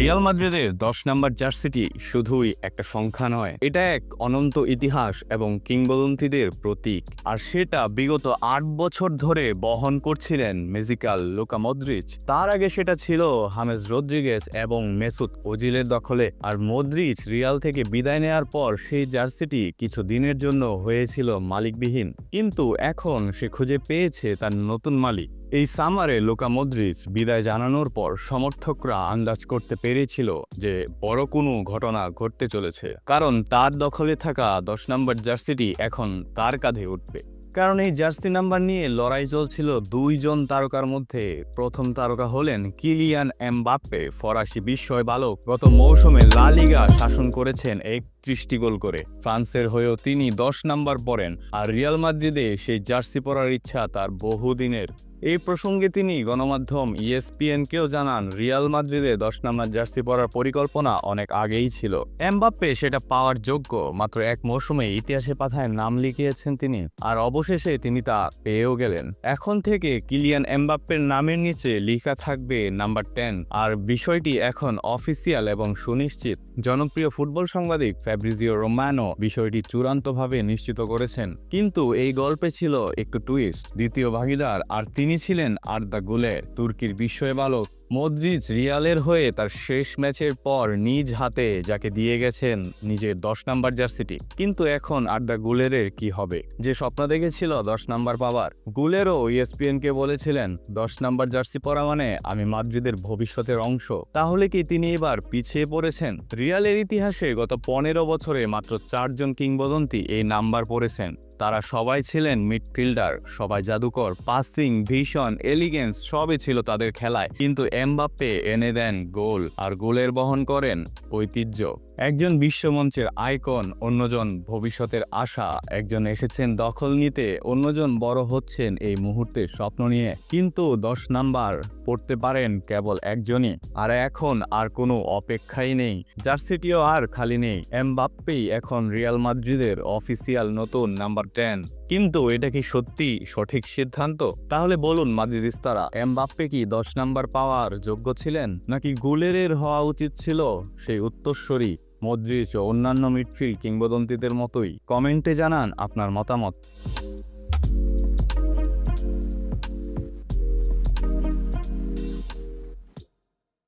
Real মাদ্রিদের দশ নম্বর জার্সিটি শুধুই একটা সংখ্যা নয়, এটা এক অনন্ত ইতিহাস এবং কিংবদন্তিদের প্রতীক। আর সেটা বিগত আট বছর ধরে বহন করছিলেন মেজিকাল লোকা মদ্রিচ তার আগে সেটা ছিল হামেজ রদ্রিগেস এবং মেসুত ওজিলের দখলে। আর মদ্রিচ রিয়াল থেকে বিদায় নেওয়ার পর সেই জার্সিটি কিছু দিনের জন্য হয়েছিল মালিকবিহীন। কিন্তু এখন সে খুঁজে পেয়েছে তার নতুন মালিক। এই সামারে লোকা মদ্রিচ বিদায় জানানোর পর সমর্থকরা আন্দাজ করতে পেরেছিল যে বড় কোনো ঘটনা ঘটতে চলেছে। কারণ তার দখলে থাকা দশ নম্বর জার্সিটি এখন তার কাঁধে উঠবে। কারণ এই জার্সি নাম্বার নিয়ে লড়াই চলছিল দুইজন তারকার মধ্যে। প্রথম তারকা হলেন কিলিয়ান এমবাপ্পে, ফরাসি বিস্ময় বালক। গত মৌসুমে লা লিগা শাসন করেছেন একত্রিশটি গোল করে। ফ্রান্সের হয়েও তিনি দশ নাম্বার পড়েন। আর রিয়াল মাদ্রিদে সেই জার্সি পরার ইচ্ছা তার বহুদিনের। এই প্রসঙ্গে তিনি গণমাধ্যম E ইএসপিএনকেও জানান, রিয়াল মাদ্রিদে দশ নম্বর জার্সি পরার পরিকল্পনা অনেক আগেই ছিল। এমবাপ্পে সেটা পাওয়ার যোগ্য, মাত্র এক মৌসুমে ইতিহাসে পাথায় নাম লিখিয়েছেন তিনি, আর অবশেষে তিনি তা পেয়েও গেলেন। এখন থেকে কিলিয়ান এমবাপ্পের নামের নিচে লিখা থাকবে নাম্বার টেন, আর বিষয়টি এখন অফিসিয়াল এবং সুনিশ্চিত। জনপ্রিয় ফুটবল সাংবাদিক ফ্যাব্রিজিও রোমানো বিষয়টি চূড়ান্তভাবে নিশ্চিত করেছেন। কিন্তু এই গল্পে ছিল একটু টুইস্ট দ্বিতীয় ভাগিদার আর তিনি ছিলেন আর্দা গুলের তুর্কির বিস্ময় বালক মদ্রিজ রিয়ালের হয়ে তার শেষ ম্যাচের পর নিজ হাতে যাকে দিয়ে গেছেন নিজের দশ নাম্বার জার্সিটি। কিন্তু এখন আড্ডা গুলেরের কি হবে? যে স্বপ্ন দেখেছিল দশ নাম্বার পাওয়ার, গুলেরও ইএসপিএনকে বলেছিলেন, দশ নাম্বার জার্সি পরা মানে আমি মাদ্রিদের ভবিষ্যতের অংশ। তাহলে কি তিনি এবার পিছিয়ে পড়েছেন? রিয়ালের ইতিহাসে গত পনেরো বছরে মাত্র চারজন কিংবদন্তি এই নাম্বার পড়েছেন। তারা সবাই ছিলেন মিডফিল্ডার, সবাই জাদুকর, পাসিং ভিশন এলিগেন্স সবই ছিল তাদের খেলায়। কিন্তু এমবাপ্পে এনে দেন গোল আর গোলের বহন করেন ঐতিহ্য। একজন বিশ্বমঞ্চের আইকন, অন্যজন ভবিষ্যতের আশা, একজন এসেছেন দখল নিতে, অন্যজন বড় হচ্ছেন এই মুহূর্তে স্বপ্ন নিয়ে। কিন্তু দশ নাম্বার পড়তে পারেন কেবল একজনই। আর এখন আর কোনো অপেক্ষাই নেই। জার্সিটিও আর খালি নেই। এমবাপ্পেই এখন রিয়াল মাদ্রিদের অফিসিয়াল নতুন নাম্বার টেন। কিন্তু এটা কি সত্যি সঠিক সিদ্ধান্ত? তাহলে বলুন মাদ্রিদিস্তারা, এমবাপ্পে কি দশ নাম্বার পাওয়ার যোগ্য ছিলেন? নাকি গুলেরের হওয়া উচিত ছিল সেই উত্তরস্বরী মদ্রিচ ও অন্যান্য মিডফিল্ড কিংবদন্তিদের মতোই কমেন্টে জানান আপনার মতামত।